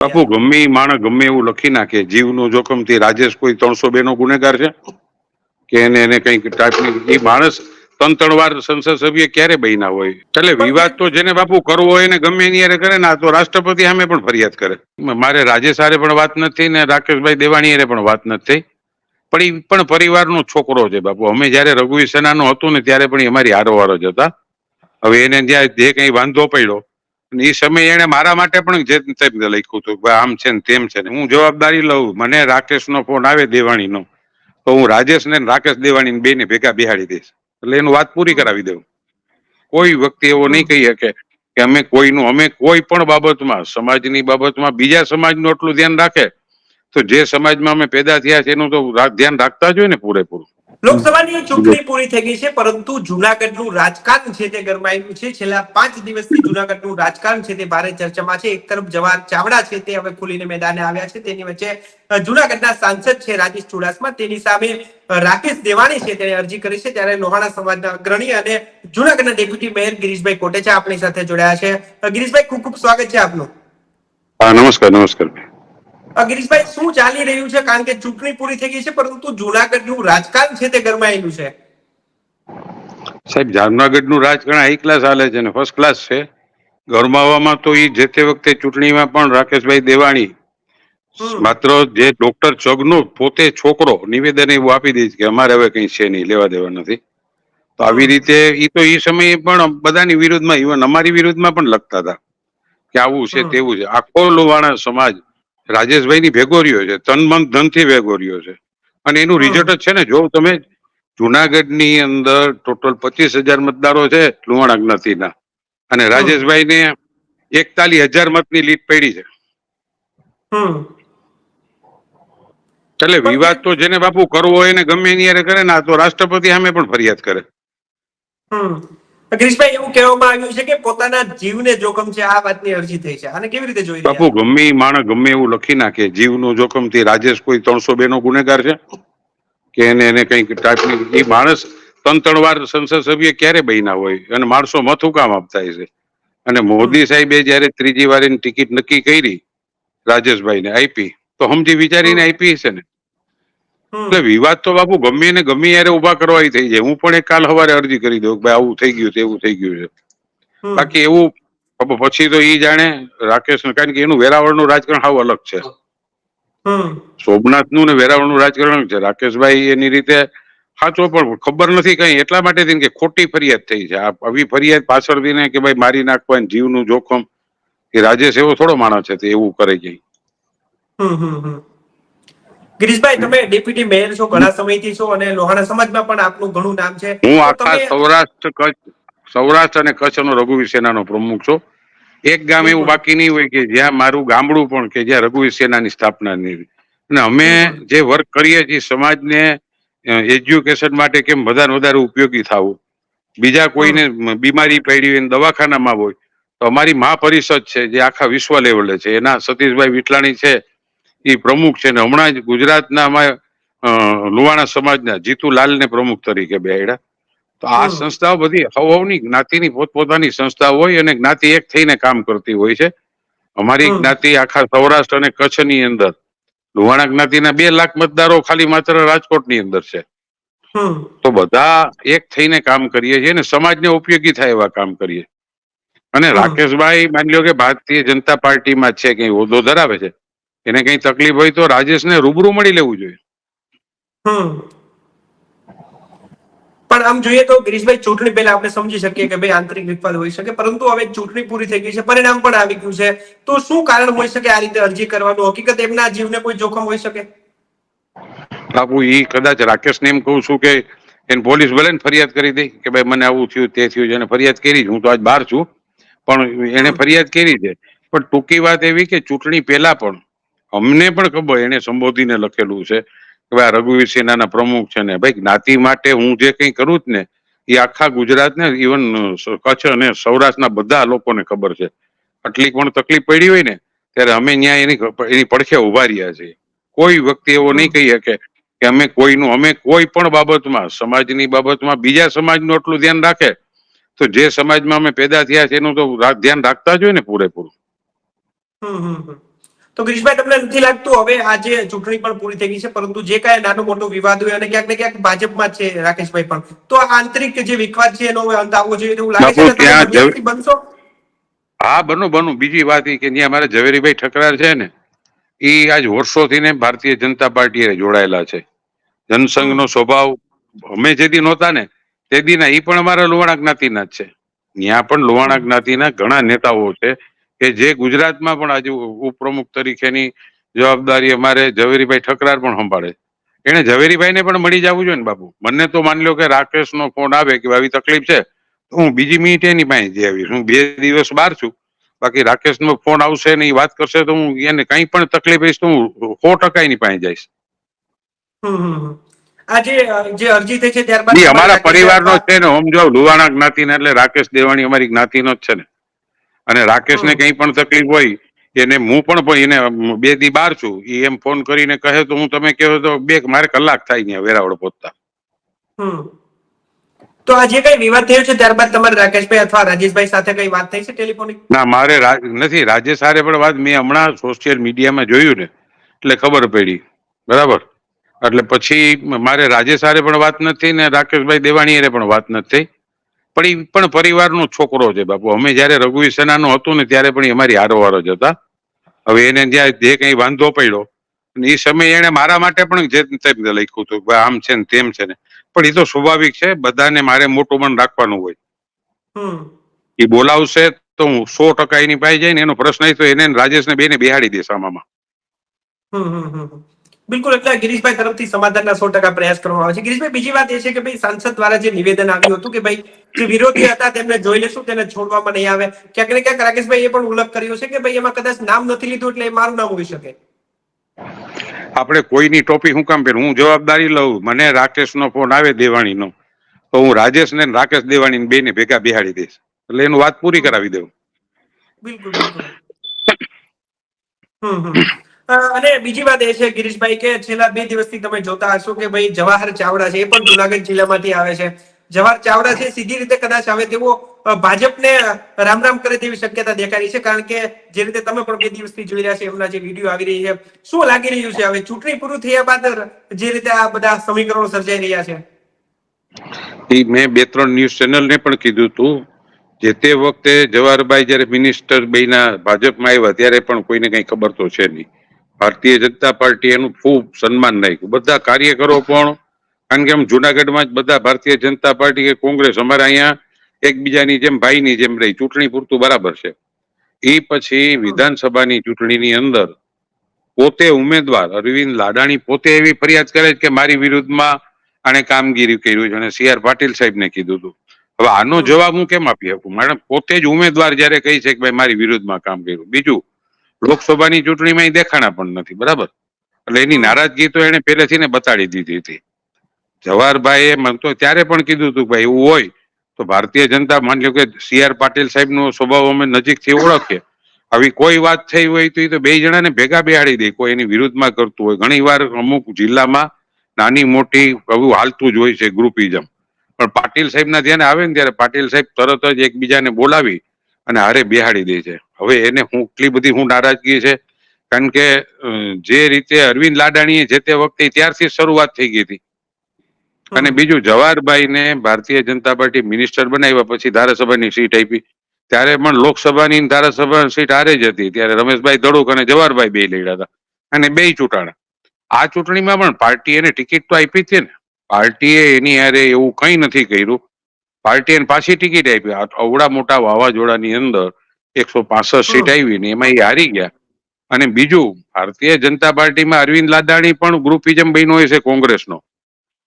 બાપુ ગમે એ માણસ ગમે એવું લખી નાખે. જીવનું જોખમથી રાજેશ કોઈ ત્રણસો બે નો ગુનેગાર છે? કે એને એને કંઈક ટાઈપની એ માણસ ત્રણ ત્રણ વાર સંસદ સભ્ય ક્યારે બન્યા હોય? એટલે વિવાદ તો જેને બાપુ કરવો હોય ને ગમે એની હારે કરે ને આ તો રાષ્ટ્રપતિ સામે પણ ફરિયાદ કરે. મારે રાજેશ હારે પણ વાત નથી ને રાકેશભાઈ દેવાણી હારે પણ વાત નથી. પણ એ પણ પરિવારનો છોકરો છે બાપુ. અમે જયારે રઘુવીર સેનાનો હતું ને ત્યારે પણ એ અમારી હારોહારો જ હતા. હવે એને જ્યાં જે કઈ વાંધો પડ્યો એ સમયે એને મારા માટે પણ જે લખ્યું હતું આમ છે ને તેમ છે ને હું જવાબદારી લઉં, મને રાકેશનો ફોન આવે દેવાણીનો, તો હું રાજેશ ને રાકેશ દેવાણી બે ને ભેગા બિહાડી દઈશ. એટલે એનું વાત પૂરી કરાવી દઉં. કોઈ વ્યક્તિ એવો નહીં કહી શકે કે અમે કોઈનું, અમે કોઈ પણ બાબતમાં, સમાજની બાબતમાં, બીજા સમાજનું એટલું ધ્યાન રાખે તો જે સમાજમાં અમે પેદા થયા છે એનું તો ધ્યાન રાખતા જ હોય ને પૂરેપૂરું. લોકસભાની ચૂંટણી પૂરી થઈ ગઈ છે પરંતુ જુનાગઢનું રાજકારણ છે તે ગરમાયું છે. છેલ્લા પાંચ દિવસથી જુનાગઢનું રાજકારણ છે તે ભારે ચર્ચામાં છે. એક તરફ જવાહર ચાવડા છે તે હવે ખુલીને મેદાને આવ્યા છે. તેની વચ્ચે જુનાગઢના સાંસદ છે રાજેશ ચુડાસમા. તેની સામે રાકેશ દેવાણી છે તેણે અરજી કરી છે. ત્યારે લોહાણા સમાજના અગ્રણી અને જુનાગઢના ડેપ્યુટી મેયર ગિરીશભાઈ કોટેચા આપણી સાથે જોડાયા છે. ગિરીશભાઈ ખૂબ ખૂબ સ્વાગત છે આપનું. નમસ્કાર નમસ્કાર. ગિરીશભાઈ શું ચાલી રહ્યું છે? કારણ કે ચૂંટણી પૂરી થઈ ગઈ છે પરંતુ જુનાગઢનું રાજકારણ છે તે ગરમાયેલું છે. સાહેબ જામનગરનું રાજકારણ હાઈ ક્લાસ હાલે છે ને ફર્સ્ટ ક્લાસ છે. ગરમાવામાં તો એ જે તે વખતે ચૂંટણીમાં પણ રાકેશભાઈ દેવાણી માત્ર જે ડોક્ટર ચગનો પોતે છોકરો નિવેદન એવું આપી દે કે અમારે હવે કઈ છે નહીં લેવા દેવા નથી. તો આવી રીતે એ તો એ સમયે પણ બધાની વિરુદ્ધમાં ઇવન અમારી વિરુદ્ધમાં પણ લખતા હતા કે આવું છે તેવું છે. આખો લોવાણા સમાજ રાજેશભાઈ ની ભેગો રહ્યો છે તન મન ધનથી ભેગો રહ્યો છે. અને એનું. રિઝલ્ટ જ છે ને જો તમે જુનાગઢની અંદર ટોટલ પચીસ હજાર મતદારો છે લુવાણા જ્ઞાતિના અને રાજેશભાઈ ને એકતાલીસ હજાર મતની લીટ પડી છે. એટલે વિવાદ તો જેને બાપુ કરવો હોય ને ગમે એની કરે ને આ તો રાષ્ટ્રપતિ સામે પણ ફરિયાદ કરે. હમ ગિરીશભાઈ એવું કહેવામાં આવ્યું છે કે પોતાના જીવને જોખમ છે આ વાતની અરજી થઈ છે. અને કેવી રીતે જોઈ બાપુ ગમે માણસ ગમે એવું લખી નાખે. જીવનું જોખમથી રાજેશ કોઈ ત્રણસો બે નો ગુનેગાર છે? કે એને એને કંઈક ટાઈપની એ માણસ ત્રણ ત્રણ વાર સંસદ સભ્ય ક્યારે બન્યા હોય? અને માણસો મથું કામ આપતા હશે અને મોદી સાહેબે જયારે ત્રીજી વાર ટિકિટ નક્કી કરી રાજેશભાઈ ને આપી તો સમજી વિચારીને આપી હશે ને? એટલે વિવાદ તો બાપુ ગમે ને ગમે યારે ઊભા કરવા થઈ જાય. હું પણ એક કાલ સવારે અરજી કરી દઉં ભાઈ આવું થઈ ગયું છે એવું થઈ ગયું છે. બાકી એવું પછી તો ઈ જાણે રાકેશ કારણ કે એનું વેરાવળનું રાજકારણ હાવ અલગ છે. સોમનાથ સોમનાથનું ને વેરાવળનું રાજકારણ છે. રાકેશભાઈ એની રીતે સાચો પણ ખબર નથી કઈ. એટલા માટે કે ખોટી ફરિયાદ થઈ છે. આ આવી ફરિયાદ પાછળથી ને કે ભાઈ મારી નાખવા ને જીવનું જોખમ કે રાજેશ એવો થોડો માણસ છે તે એવું કરે હમ, હમ. ગિરીશભાઈ તમે ડેપ્યુટી મેયર છો ઘણા સમયથી છો અને લોહાણા સમાજમાં પણ આપનું ઘણું નામ છે. હું આખા સૌરાષ્ટ્ર કચ્છ સૌરાષ્ટ્ર અને કચ્છનો રઘુવીર સેનાનો પ્રમુખ છું. એક ગામ એવું બાકી નહીં હોય કે જ્યાં મારું ગામડું પણ કે જ્યાં રઘુવીર સેનાની સ્થાપના નહીં અને અમે જે વર્ક કરીએ છીએ સમાજને એજ્યુકેશન માટે કેમ વધારે વધારે ઉપયોગી થવું? બીજા કોઈને બીમારી પડી હોય દવાખાનામાં હોય તો અમારી મહાપરિષદ છે જે આખા વિશ્વ લેવલે છે. એના સતીશભાઈ વિટલાણી છે એ પ્રમુખ છે ને હમણાં જ ગુજરાતના અમારે લુવાણા સમાજના જીતુલાલને પ્રમુખ તરીકે બેહડ્યા તો આ સંસ્થાઓ બધી હવની જ્ઞાતિની પોતપોતાની સંસ્થા હોય અને જ્ઞાતિ એક થઈને કામ કરતી હોય છે. અમારી જ્ઞાતિ આખા સૌરાષ્ટ્ર અને કચ્છની અંદર. લુહાણા જ્ઞાતિના બે લાખ મતદારો ખાલી માત્ર રાજકોટની અંદર છે. તો બધા એક થઈને કામ કરીએ છીએ અને સમાજને ઉપયોગી થાય એવા કામ કરીએ. અને રાકેશભાઈ માની લો કે ભારતીય જનતા પાર્ટીમાં છે કઈ હોદ્દો ધરાવે છે. એને કઈ તકલીફ હોય તો રાજેશને રૂબરૂ મળી લેવું જોઈએ. પણ આમ જોઈએ તો ગિરીશભાઈ ચૂંટણી પહેલા આપણે સમજી શકીએ કે ભાઈ આંતરિક વિવાદ હોઈ શકે પરંતુ હવે ચૂંટણી પૂરી થઈ ગઈ છે પરિણામ પણ આવી ગયું છે. તો શું કારણ હોઈ શકે આ રીતે અરજી કરવાનું? હકીકત એમના જીવને કોઈ જોખમ હોઈ શકે? બાપુ એ કદાચ રાકેશને એમ કહું છું કે એને પોલીસ ભલે ફરિયાદ કરી દે કે ભાઈ મને આવું થયું તે થયું એને ફરિયાદ કરી છે. હું તો આજ બહાર છું પણ એને ફરિયાદ કરી છે. પણ ટૂંકી વાત એવી કે ચૂંટણી પહેલા પણ અમને પણ ખબર, એને સંબોધીને લખેલું છે કે ભાઈ રઘુવીર સેનાના પ્રમુખ છે ને, ભાઈ જ્ઞાતિ માટે હું જે કંઈ કરું જ ને, એ આખા ગુજરાતને ઇવન કચ્છ અને સૌરાષ્ટ્રના બધા લોકોને ખબર છે. આટલી પણ તકલીફ પડી હોય ને, ત્યારે અમે ન્યાય એની એની પડખે ઊભા રહ્યા છીએ. કોઈ વ્યક્તિ એવો નહીં કહી શકે કે અમે કોઈનું, અમે કોઈ પણ બાબતમાં, સમાજની બાબતમાં, બીજા સમાજનું એટલું ધ્યાન રાખે, તો જે સમાજમાં અમે પેદા થયા છે એનું તો ધ્યાન રાખતા જ હોય ને પૂરેપૂરું. તો ગિરીશભાઈ તમને નથી લાગતું હવે આજે ચૂંટણી પણ પૂરી થઈ ગઈ છે પરંતુ જે કાંઈ નાનો મોટો વિવાદ હોય અને ક્યાંક ને ક્યાંક ભાજપમાં છે રાકેશભાઈ પણ. તો આ આંતરિક જે વિખવાદ છે એનો અંત આવવો જોઈએ એવું લાગે છે બનશો? હા બનું બનું. બીજી વાત એ કે અમારે મારા ઝવેરીભાઈ ઠકરાર છે ને એ આજ વર્ષોથી ને ભારતીય જનતા પાર્ટી જોડાયેલા છે. જનસંઘનો સ્વભાવ અમે જે દી નહોતા ને તેદી ના એ પણ અમારા લોહાણા જ્ઞાતિના જ છે. ત્યાં પણ લોહાણા જ્ઞાતિના ઘણા નેતાઓ છે. કે જે ગુજરાતમાં પણ આજે ઉપપ્રમુખ તરીકેની જવાબદારી અમારે ઝવેરીભાઈ ઠકરાર પણ સંભાળે એને ઝવેરીભાઈને પણ મળી જવું જોઈએ ને બાપુ. મને તો માની લો કે રાકેશનો ફોન આવે કે આવી તકલીફ છે તો હું બીજી મિનિટ એની પાસે જઈ આવીશ. હું બે દિવસ બહાર છું. બાકી રાકેશનો ફોન આવશે ને એ વાત કરશે તો હું એને કંઈ પણ તકલીફ હઈશ તો હું સો ટકા એની પાસે જઈશ. અમારા પરિવાર પરિવારનો છે ને હોમ જો લુવાણા જ્ઞાતિના એટલે રાકેશ દેવાણી અમારી જ્ઞાતિનો જ છે ને. અને રાકેશને. કંઈ પણ તકલીફ હોય એને હું પણ એને બે દી બાર છું એ એમ ફોન કરીને કહે તો હું તમે કહો તો બે મારે કલાક થાય ને વેરાવળ પહોંચતા. હમ. તો આ જે કઈ વિવાદ થયો છે ત્યારબાદ તમારે રાકેશભાઈ અથવા રાજેશભાઈ સાથે કઈ વાત થઈ છે ટેલિફોનિક? ના મારે નથી રાજેશ હારે પણ વાત મેં હમણાં સોશિયલ મીડિયામાં જોયું ને એટલે ખબર પડી. બરાબર? એટલે પછી મારે રાજેશ હારે પણ વાત નથી ને રાકેશભાઈ દેવાણી હારે પણ વાત નથી. પણ એ પણ પરિવારનો છોકરો છે બાપુ. અમે જયારે રઘુવીર સેનાનો હતું ને ત્યારે પણ અમારી હારોહારો જ હતા. હવે એને જ્યાં જે કઈ વાંધો પડ્યો એ સમયે એને મારા માટે પણ જે લખ્યું હતું કે આમ છે ને તેમ છે ને. પણ એ તો સ્વાભાવિક છે બધાને મારે મોટું મન રાખવાનું હોય. એ બોલાવશે તો હું સો ટકા એની પાસે ને એનો પ્રશ્ન એ તો એને ને રાજેશને બેને બેહાડી દે હમ. બિલકુલ એટલે ગિરીશભાઈ તરફથી સમાધાનના સો ટકા પ્રયાસ કરવામાં આવે છે. ગિરીશભાઈ બીજી વાત એ છે કે ભાઈ સાંસદ દ્વારા જે નિવેદન આવ્યું હતું કે ભાઈ જે વિરોધી હતા તેમને જોઈ લેશું તેને છોડવામાં નહીં આવે. ક્યાંક ને ક્યાંક રાકેશભાઈ એ પણ ઉલ્લેખ કર્યો છે કે ભાઈ એમાં કદાચ નામ નથી લીધું એટલે એ મારું નામ હોઈ શકે. આપણે કોઈની ટોપી હું કામ પહેરું? હું જવાબદારી લઉં. મને રાકેશનો ફોન આવે દેવાણીનો. તો હું રાજેશ ને રાકેશ દેવાણી બે ને ભેગા બિહાડી દઈશ. એટલે એનું વાત પૂરી કરાવી દઉં બિલકુલ બિલકુલ. હમ હમ. અને બીજી વાત એ છે, ગિરીશભાઈ, કે છેલ્લા બે દિવસથી તમે જોતા હશો કે ભાઈ જવાહર ચાવડા છે, એ પણ જુનાગઢ જિલ્લામાંથી આવે છે. જવાહર ચાવડા છે, સીધી રીતે કદાચ આવે તેવો ભાજપને રામ રામ કરે તેવી શક્યતા દેખાઈ છે, કારણ કે જે રીતે તમે પણ બે દિવસથી જોઈ રહ્યા છે, એમના જે વીડિયો આવી રહી છે, શું લાગી રહ્યું છે? હવે ચૂંટણી પૂરું થયા બાદ જે રીતે આ બધા સમીકરણો સર્જાઈ રહ્યા છે? એ મેં બે ત્રણ ન્યૂઝ ચેનલને પણ કીધું હતું, જે તે વખતે જવાહરભાઈ જયારે મિનિસ્ટર બેના ભાજપમાં આવ્યા, ત્યારે પણ કોઈને કઈ ખબર તો છે નહીં. ભારતીય જનતા પાર્ટી એનું ખૂબ સન્માન રાખ્યું બધા કાર્યકરો પણ, કારણ કે આમ જુનાગઢમાં જ બધા ભારતીય જનતા પાર્ટી કે કોંગ્રેસ અમારા અહીંયા એકબીજાની જેમ, ભાઈની જેમ રહી. ચૂંટણી પૂરતું બરાબર છે. એ પછી વિધાનસભાની ચૂંટણીની અંદર પોતે ઉમેદવાર, અરવિંદ લાડાણી પોતે એવી ફરિયાદ કરે છે કે મારી વિરુદ્ધમાં આણે કામગીરી કર્યું છે. અને સી આર પાટીલ સાહેબને કીધું હતું. હવે આનો જવાબ હું કેમ આપી શકું? મેડમ, પોતે જ ઉમેદવાર જયારે કહી છે કે ભાઈ મારી વિરુદ્ધમાં કામ કર્યું. બીજું લોકસભાની ચૂંટણીમાં એ દેખાણા પણ નથી, બરાબર? એટલે એની નારાજગી તો એને પહેલેથી ને બતાડી દીધી હતી. જવાહરભાઈએ મને તો ત્યારે પણ કીધું હતું ભાઈ એવું હોય તો ભારતીય જનતા માની લો કે સી આર પાટીલ સાહેબનો સ્વભાવ અમે નજીકથી ઓળખીએ. આવી કોઈ વાત થઈ હોય તો એ તો બે જણાને ભેગા બેહાડી દે, કોઈ એની વિરુદ્ધમાં કરતું હોય. ઘણી વાર અમુક જિલ્લામાં નાની મોટી આવું હાલતું જ હોય છે ગ્રુપિઝમ પણ પાટીલ સાહેબના ધ્યાને આવે ને ત્યારે પાટીલ સાહેબ તરત જ એકબીજાને બોલાવી અને હારે બેહાડી દે છે. હવે એને હું એટલી બધી હું નારાજગી છે કારણ કે જે રીતે અરવિંદ લાડાણીએ જે તે વખતે ત્યારથી શરૂઆત થઈ ગઈ હતી. અને બીજું બીજું જવાહરભાઈને ભારતીય જનતા પાર્ટી મિનિસ્ટર બનાવ્યા પછી ધારાસભાની સીટ આપી. ત્યારે પણ લોકસભાની ધારાસભા ધારાસભાની સીટ હારે જ હતી. ત્યારે રમેશભાઈ દડુક અને જવાહરભાઈ બે લડ્યા હતા. અને બે ચૂંટાણા. આ ચૂંટણીમાં પણ પાર્ટી એને ટિકિટ તો આપી હતી છે ને. પાર્ટીએ એની હારે એવું કંઈ નથી કર્યું. પાર્ટી એને પાછી ટિકિટ આપી. અવડા મોટા વાવાઝોડાની અંદર એકસો પાસઠ સીટ આવી ને એમાં એ હારી ગયા. અને બીજું ભારતીય જનતા પાર્ટીમાં અરવિંદ લાદાણી પણ ગ્રુપિઝમ બન્યો હોય છે કોંગ્રેસનો.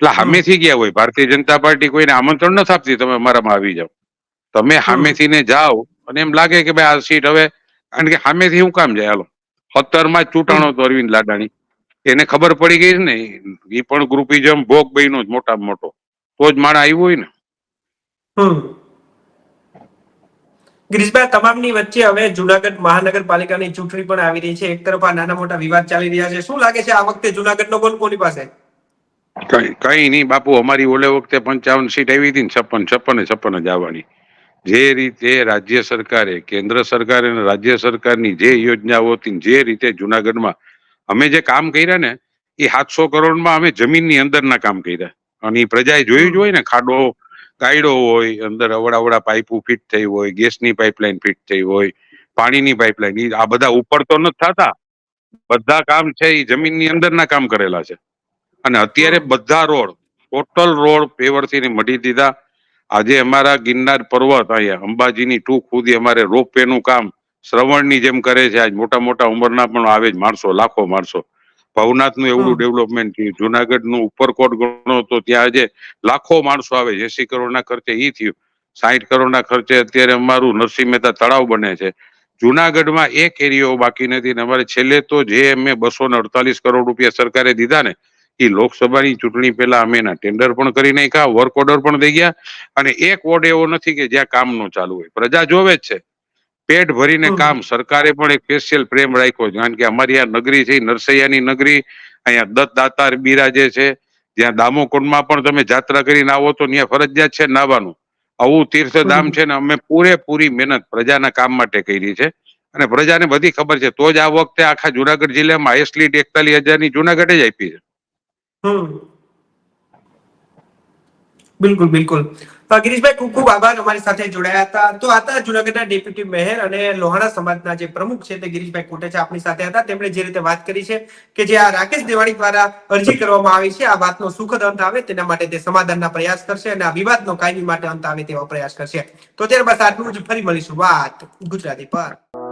એટલે હામેથી ગયા હોય. ભારતીય જનતા પાર્ટી કોઈને આમંત્રણ નથી આપતી તમે અમારામાં આવી જાઓ. તમે સામેથી ને જાઓ અને એમ લાગે કે ભાઈ આ સીટ હવે કારણ કે સામેથી હું કામ જાય? હાલો. સત્તરમાં જ ચૂંટાણો હતો અરવિંદ લાડાણી એને ખબર પડી ગઈ ને એ પણ ગ્રુપિઝમ ભોગ બન્યો જ મોટામાં મોટો. તો જ માણા આવ્યું હોય ને. હમ. તમામની વચ્ચે હવે જુનાગઢ મહાનગરપાલિકાની ચૂંટણી પણ આવી રહી છે. એક તરફ આ નાના મોટા વિવાદ ચાલી રહ્યા છે. શું લાગે છે આ વખતે જુનાગઢનો કોણ કોની પાસે? કઈ કઈ નહીં બાપુ અમારી ઓલે વખતે પંચાવન સીટ આવી હતી ને છપ્પન છપ્પન છપ્પન જ આવવાની. જે રીતે રાજ્ય સરકારે કેન્દ્ર સરકારે અને રાજ્ય સરકારની જે યોજનાઓ હતી જે રીતે જુનાગઢમાં અમે જે કામ કર્યા ને એ સાતસો કરોડમાં અમે જમીનની અંદરના કામ કર્યા. અને એ પ્રજાએ જોયું જ હોય ને ખાડો ગાયડો હોય, અંદર અવડાવડા પાઇપો ફિટ થઈ હોય ગેસની પાઇપલાઇન ફિટ થઈ હોય, પાણીની પાઇપલાઇન આ બધા ઉપર તો નથી થતા. બધા કામ છે એ જમીનની અંદરના કામ કરેલા છે. અને અત્યારે બધા રોડ ટોટલ રોડ પેવરથી મઢી દીધા. આજે અમારા ગિરનાર પર્વત અહીંયા, અંબાજીની ટૂંક સુધી અમારે રોપનું કામ શ્રવણની જેમ કરે છે. આજ મોટા મોટા ઉંમરના પણ આવે જ માણસો, લાખો માણસો. ભવનાથનું એવડું હમ. ડેવલપમેન્ટ થયું. જુનાગઢનું ઉપરકોટ ગણો તો ત્યાં આજે લાખો માણસો આવે. એસી કરોડના ખર્ચે ઈ થયું. સાહીઠ કરોડના ખર્ચે અત્યારે અમારું નરસિંહ મહેતા તળાવ બને છે. જુનાગઢમાં એક એરિયો બાકી નથી ને અમારે છેલ્લે તો જે અમે બસો ને અડતાલીસ કરોડ રૂપિયા સરકારે દીધા ને એ લોકસભાની ચૂંટણી પહેલા અમે એના ટેન્ડર પણ કરી નાખ્યા વર્ક ઓર્ડર પણ દઈ ગયા અને એક વોર્ડ એવો નથી કે જ્યાં કામ નો ચાલુ હોય. પ્રજા જોવે જ છે. પેટ ભરીને કામ. સરકારે પણ એક સ્પેશિયલ પ્રેમ રાખ્યો. છે કારણ કે અમારી આ નગરી છે નરસૈયાની નગરી. અહીંયા દત્ત દાતાર બિરાજે છે જ્યાં દામોકુંડમાં પણ તમે જાત્રા કરીને આવો તો ત્યાં ફરજિયાત છે નાવાનું આવું તીર્થધામ છે ને અમે પૂરેપૂરી મહેનત પ્રજાના કામ માટે કરી છે. અને પ્રજાને બધી ખબર છે. તો જ આ વખતે આખા જુનાગઢ જિલ્લામાં હાઈસ્ટ લીડ એકતાલીસ હજારની જુનાગઢે જ આપી છે. બિલકુલ બિલકુલ. ગિરીશભાઈ ખૂબ ખૂબ આભાર અમારી સાથે જોડાયા હતા. તો આ હતા જુનાગઢના ડેપ્યુટી મેયર અને લોહાણા સમાજના જે પ્રમુખ છે તે ગિરીશભાઈ કોટેચા આપણી સાથે હતા. તેમણે જે રીતે વાત કરી છે કે જે આ રાકેશ દેવાણી દ્વારા અરજી કરવામાં આવી છે, આ વાતનો સુખદ અંત આવે તેના માટે તે સમાધાનના પ્રયાસ કરશે અને આ વિવાદનો કાયમી માટે અંત આવે તેવો પ્રયાસ કરશે. તો ત્યારબાદ આટલું જ. ફરી મળીશું. વાત ગુજરાતી પર.